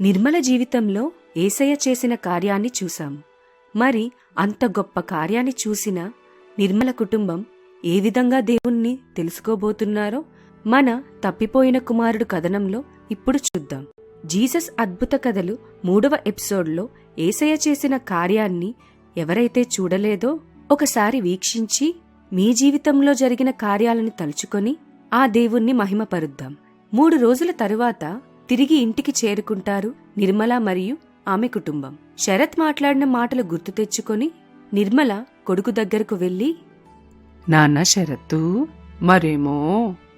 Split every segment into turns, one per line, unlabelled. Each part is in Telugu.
నిర్మల జీవితంలో ఏసయ్య చేసిన కార్యాన్ని చూశాము మరి అంత గొప్ప కార్యాన్ని చూసిన నిర్మల కుటుంబం ఏ విధంగా దేవుణ్ణి తెలుసుకోబోతున్నారో మన తప్పిపోయిన కుమారుడు కథనంలో ఇప్పుడు చూద్దాం. జీసస్ అద్భుత కథలు మూడవ ఎపిసోడ్లో ఏసయ్య చేసిన కార్యాన్ని ఎవరైతే చూడలేదో ఒకసారి వీక్షించి మీ జీవితంలో జరిగిన కార్యాలను తలుచుకొని ఆ దేవుణ్ణి మహిమపరుద్దాం. మూడు రోజుల తరువాత తిరిగి ఇంటికి చేరుకుంటారు నిర్మల మరియు ఆమె కుటుంబం. శరత్ మాట్లాడిన మాటలు గుర్తు తెచ్చుకొని నిర్మల కొడుకు దగ్గరకు వెళ్ళి
నాన్న శరత్తు మరేమో?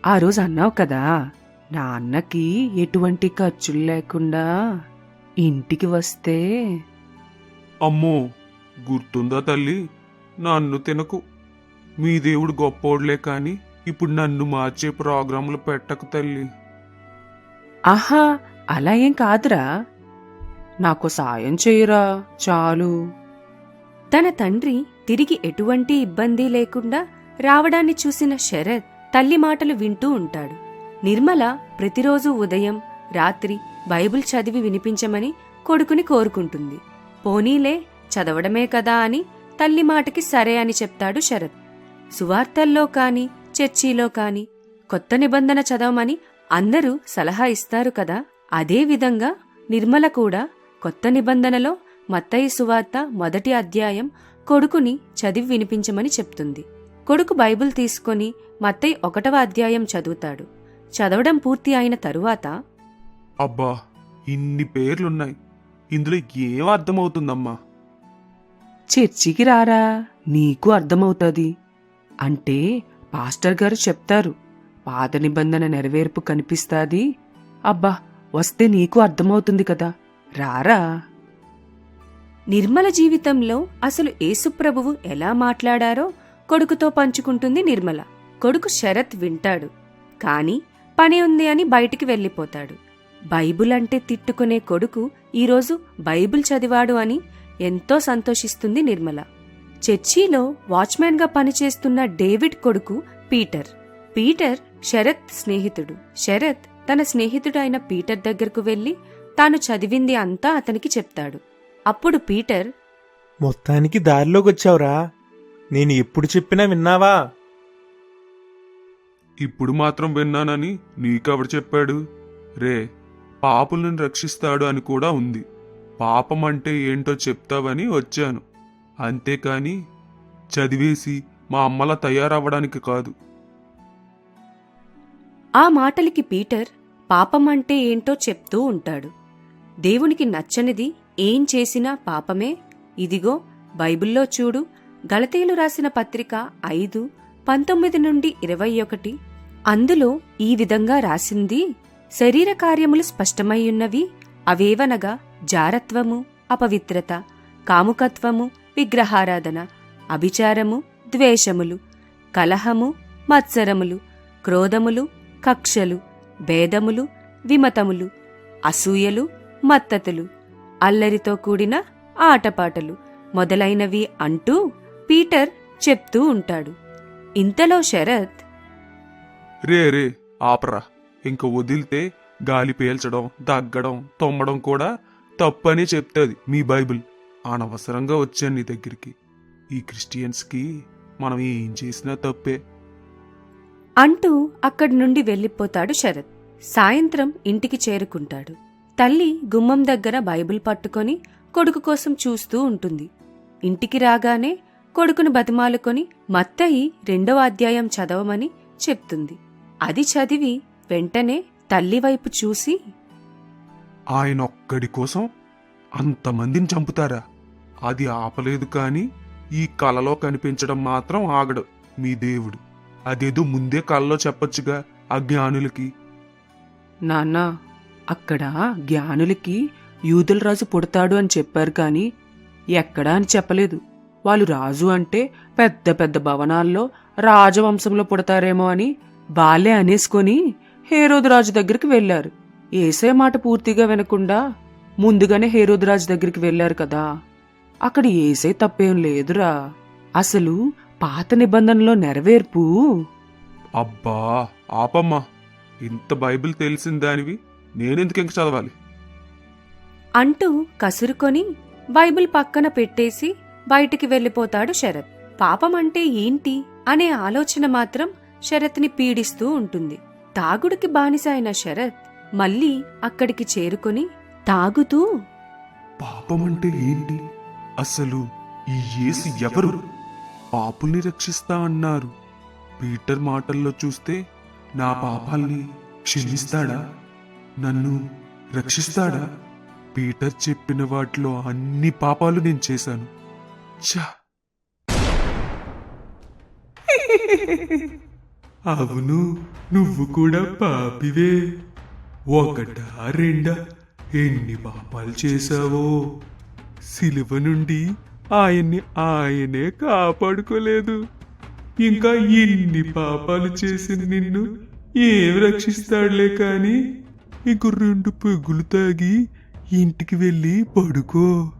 ఆ రోజు అన్నావు కదా నాన్నకి ఎటువంటి ఖర్చులు లేకుండా ఇంటికి వస్తే
అమ్మో గుర్తుందా తల్లి? నన్ను తినకు. మీ దేవుడు గొప్పోడులే కాని ఇప్పుడు నన్ను మార్చే ప్రోగ్రాంలు పెట్టకు తల్లి.
ఆహా అలా ఏం కాదురా. నాకు సాయం చేయరా చాలు.
తన తండ్రి తిరిగి ఎటువంటి ఇబ్బంది లేకుండా రావడాన్ని చూసిన శరత్ తల్లి మాటలు వింటూ ఉంటాడు. నిర్మల ప్రతిరోజు ఉదయం రాత్రి బైబిల్ చదివి వినిపించమని కొడుకుని కోరుకుంటుంది. పోనీలే చదవడమే కదా అని తల్లి మాటకి సరే అని చెప్తాడు శరత్. సువార్తల్లో కాని చర్చిలో కాని కొత్త నిబంధన చదవమని అందరూ సలహా ఇస్తారు కదా. అదే విధంగా నిర్మల కూడా కొత్త నిబంధనలో మత్తయి సువార్త మొదటి అధ్యాయం కొడుకుని చదివి వినిపించమని చెప్తుంది. కొడుకు బైబిల్ తీసుకొని మత్తయి ఒకటవ అధ్యాయం చదువుతాడు. చదవడం పూర్తి అయిన తరువాత
అబ్బా ఇన్ని పేర్లున్నాయి. ఇందులో ఏం అర్థమవుతుందమ్మా?
చర్చికి రారా? నీకు అర్థమవుతుంది. అంటే పాస్టర్ గారు చెప్తారు. పాత నిబంధన నెరవేర్పు కనిపిస్తాది? అబ్బా వస్తే నీకు అర్థమవుతుంది కదా. రారా?
నిర్మల జీవితంలో అసలు ఏసుప్రభువు ఎలా మాట్లాడారో కొడుకుతో పంచుకుంటుంది నిర్మల. కొడుకు శరత్ వింటాడు. కాని పని ఉంది అని బయటికి వెళ్ళిపోతాడు. బైబుల్ అంటే తిట్టుకునే కొడుకు ఈరోజు బైబిల్ చదివాడు అని ఎంతో సంతోషిస్తుంది నిర్మల. చర్చిలో వాచ్మెన్గా పనిచేస్తున్న డేవిడ్ కొడుకు పీటర్. పీటర్ శరత్ స్నేహితుడు. శరత్ తన స్నేహితుడైన పీటర్ దగ్గరకు వెళ్ళి తాను చదివింది అంతా అతనికి చెప్తాడు. అప్పుడు పీటర్
మొత్తానికి దారిలోకి వచ్చావురా నేను ఎప్పుడు చెప్పినా విన్నావా?
ఇప్పుడు మాత్రం విన్నానని నీకెవడు చెప్పాడు? రే పాపులను రక్షిస్తాడు అని కూడా ఉంది. పాపం అంటే ఏంటో చెప్తావని వచ్చాను. అంతేకాని చదివేసి మా అమ్మలా తయారవ్వడానికి కాదు.
ఆ మాటలకి పీటర్ పాపం అంటే ఏంటో చెప్తూ ఉంటాడు. దేవునికి నచ్చనిది ఏం చేసినా పాపమే. ఇదిగో బైబిల్లో చూడు గలతీలు రాసిన పత్రిక ఐదు పంతొమ్మిది నుండి ఇరవై ఒకటి. అందులో ఈ విధంగా రాసింది శరీర కార్యములు స్పష్టమయ్యున్నవి అవేవనగా? జారత్వము అపవిత్రత కాముకత్వము విగ్రహారాధన అభిచారము ద్వేషములు కలహము మత్సరములు క్రోధములు కక్షలు భేదములు విమతములు అసూయలు మత్తతులు అల్లరితో కూడిన ఆటపాటలు మొదలైనవి అంటూ పీటర్ చెప్తూ ఉంటాడు. ఇంతలో శరత్
రే రే ఆపరా. ఇంక వదిలితే గాలి పీల్చడం దగ్గడం తొమ్మడం కూడా తప్పని చెప్తుంది మీ బైబిల్. అనవసరంగా వచ్చాను నీ దగ్గరికి. ఈ క్రిస్టియన్స్కి మనం ఏం చేసినా తప్పే.
అంటూ అక్కడి నుండి వెళ్ళిపోతాడు శరత్. సాయంత్రం ఇంటికి చేరుకుంటాడు. తల్లి గుమ్మం దగ్గర బైబిల్ పట్టుకొని కొడుకు కోసం చూస్తూ ఉంటుంది. ఇంటికి రాగానే కొడుకును బతిమాలుకొని మత్తయి రెండవ అధ్యాయం చదవమని చెప్తుంది. అది చదివి వెంటనే తల్లి వైపు చూసి
ఆయన ఒక్కడి కోసం అంతమందిని చంపుతారా? అది ఆపలేదు కాని ఈ కలలో కనిపించడం మాత్రం ఆగడు మీ దేవుడు. అదేదో ముందే కళ్ళలో చెప్పొచ్చుగా ఆ జ్ఞానులకి.
నాన్న అక్కడ జ్ఞానులకి యూదుల రాజు పుడతాడు అని చెప్పారు కానీ ఎక్కడా అని చెప్పలేదు. వాళ్ళు రాజు అంటే పెద్ద పెద్ద భవనాల్లో రాజవంశంలో పుడతారేమో అని బాలే అనేసుకొని హేరోదు రాజు దగ్గరికి వెళ్ళారు ఏసే మాట పూర్తిగా వినకుండా ముందుగానే హేరోదు రాజు దగ్గరికి వెళ్ళారు కదా. అక్కడ ఏసే తప్పేం లేదురా. అసలు పాత నిబంధనలో నెరవేర్పు?
అబ్బా ఆపమ్మా. ఇంత బైబిల్ తెలిసిన దానివి నేనెందుకు ఇంక చదవాలి?
అంటూ కసురుకొని బైబిల్ పక్కన పెట్టేసి బయటికి వెళ్ళిపోతాడు శరత్. పాపం అంటే ఏంటి అనే ఆలోచన మాత్రం శరత్ని పీడిస్తూ ఉంటుంది. తాగుడికి బానిస అయిన శరత్ మళ్ళీ అక్కడికి చేరుకొని తాగుతూ
పాపం అంటే ఏంటి? అసలు ఈ యేసు ఎవరు? పాపుల్ని రక్షిస్తా అన్నారు. పీటర్ మాటల్లో చూస్తే నా పాపాల్ని క్షమిస్తాడా? నన్ను రక్షిస్తాడా? పీటర్ చెప్పిన వాటిలో అన్ని పాపాలు నేను చేశాను. ఛా! అవును నువ్వు కూడా పాపివే. ఒకటా రెండా ఎన్ని పాపాలు చేశావో? సిలువ నుండి ఆయన్ని ఆయనే కాపాడుకోలేదు. ఇంకా ఇన్ని పాపాలు చేసిన నిన్ను ఏం రక్షిస్తాడులే కాని? ఇంకో రెండు పెగ్గులు తాగి ఇంటికి వెళ్ళి పడుకో.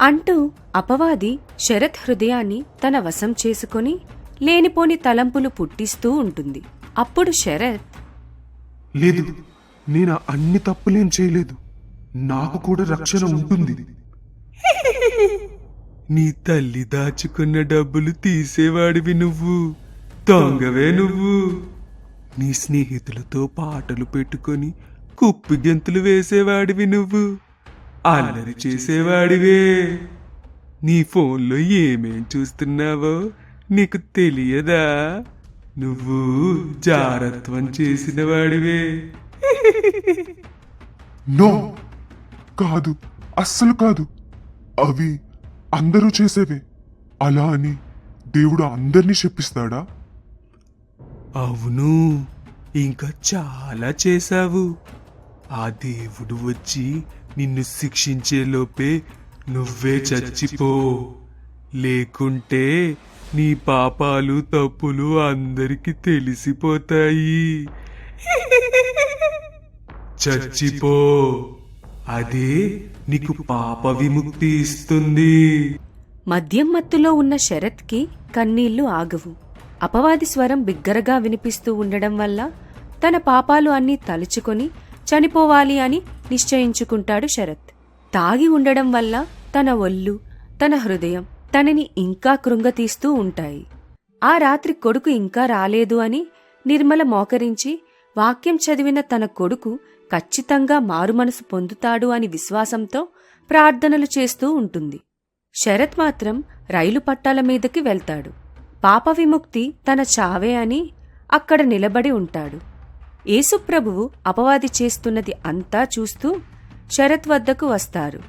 అంటూ అపవాది శరత్ హృదయాన్ని తన వశం చేసుకొని లేనిపోని తలంపులు పుట్టిస్తూ ఉంటుంది. అప్పుడు శరత్
లేదు నేను అన్ని తప్పులేం చేయలేదు. నాకు కూడా రక్షణ ఉంటుంది. నీ తల్లి దాచుకున్న డబ్బులు తీసేవాడివి నువ్వు. దొంగవే నువ్వు. నీ స్నేహితులతో పాటలు పెట్టుకొని కుప్పి గెంతులు వేసేవాడివి నువ్వు. అల్లరి చేసేవాడివే. నీ ఫోన్లో ఏమేం చూస్తున్నావో నీకు తెలియదా? నువ్వు జారత్వం చేసిన వాడివే.
నో. కాదు. అస్సలు కాదు. అవి అందరూ చేసేవే అలా అని దేవుడు అందరినీ శపిస్తాడా
అవును ఇంకా చాలా చేశావు. ఆ దేవుడు వచ్చి నిన్ను శిక్షించేలోపే నువ్వే చచ్చిపో. లేకుంటే నీ పాపాలు తప్పులు అందరికి తెలిసిపోతాయి. చచ్చిపో. అదే నీకు పాప విముక్తి ఇస్తుంది.
మద్యం మత్తులో ఉన్న శరత్కి కన్నీళ్ళు ఆగవు. అపవాది స్వరం బిగ్గరగా వినిపిస్తూ ఉండడం వల్ల తన పాపాలు అన్నీ తలుచుకొని చనిపోవాలి అని నిశ్చయించుకుంటాడు శరత్. తాగి ఉండడం వల్ల తన ఒళ్ళు తన హృదయం తనని ఇంకా కృంగతీస్తూ ఉంటాయి. ఆ రాత్రి కొడుకు ఇంకా రాలేదు అని నిర్మల మోకరించి వాక్యం చదివిన తన కొడుకు ఖచ్చితంగా మారుమనసు పొందుతాడు అని విశ్వాసంతో ప్రార్థనలు చేస్తూ ఉంటుంది. శరత్ మాత్రం రైలు పట్టాల మీదకి వెళ్తాడు. పాప విముక్తి తన చావే అని అక్కడ నిలబడి ఉంటాడు. యేసుప్రభువు అపవాది చేస్తున్నది అంతా చూస్తూ శరత్ వద్దకు వస్తారు.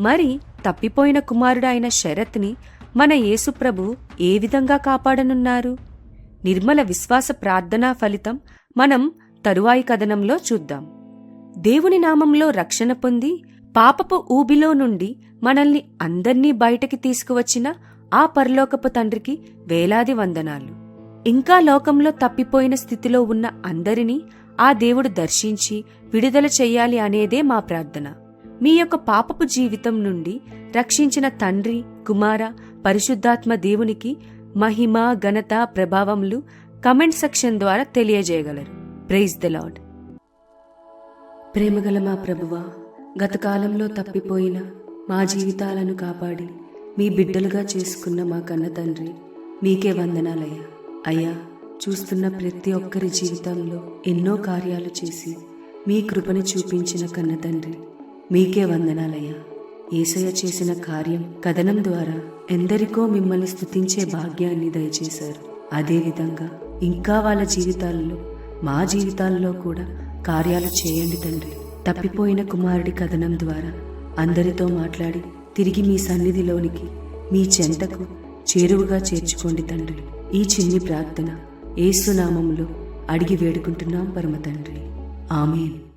మరి తప్పిపోయిన కుమారుడైన శరత్ని మన యేసుప్రభు ఏ విధంగా కాపాడనున్నారు? నిర్మల విశ్వాస ప్రార్థనా ఫలితం మనం తరువాయి కథనంలో చూద్దాం. దేవుని నామంలో రక్షణ పొంది పాపపు ఊబిలో నుండి మనల్ని అందర్నీ బయటకి తీసుకువచ్చిన ఆ పరలోకపు తండ్రికి వేలాది వందనాలు. ఇంకా లోకంలో తప్పిపోయిన స్థితిలో ఉన్న అందరినీ ఆ దేవుడు దర్శించి విడుదల చెయ్యాలి అనేదే మా ప్రార్థన. మీ యొక్క పాపపు జీవితం నుండి రక్షించిన తండ్రి కుమార పరిశుద్ధాత్మ దేవునికి మహిమ ఘనత ప్రభావములు కమెంట్ సెక్షన్ ద్వారా తెలియజేయగలరు. ప్రైజ్ ద లాడ్ ప్రేమగల మా ప్రభువా గతకాలంలో తప్పిపోయిన మా జీవితాలను కాపాడి మీ బిడ్డలుగా చేసుకున్న మా కన్న తండ్రి మీకే వందనాలయ్యా. అయ్యా చూస్తున్న ప్రతి ఒక్కరి జీవితంలో ఎన్నో కార్యాలు చేసి మీ కృపను చూపించిన కన్న తండ్రి మీకే వందనాలయ్యా. ఏసయ్య చేసిన కార్యం కథనం ద్వారా ఎందరికో మిమ్మల్ని స్థుతించే భాగ్యాన్ని దయచేశారు. అదేవిధంగా ఇంకా వాళ్ళ జీవితాల్లో మా జీవితాల్లో కూడా కార్యాలు చేయండి తండ్రి. తప్పిపోయిన కుమారుడి కథనం ద్వారా అందరితో మాట్లాడి తిరిగి మీ సన్నిధిలోనికి మీ చెంతకు చేరువుగా చేర్చుకోండి తండ్రి. ఈ చిన్ని ప్రార్థన ఏసునామంలో అడిగి వేడుకుంటున్నాం పరమ తండ్రి ఆమెన్.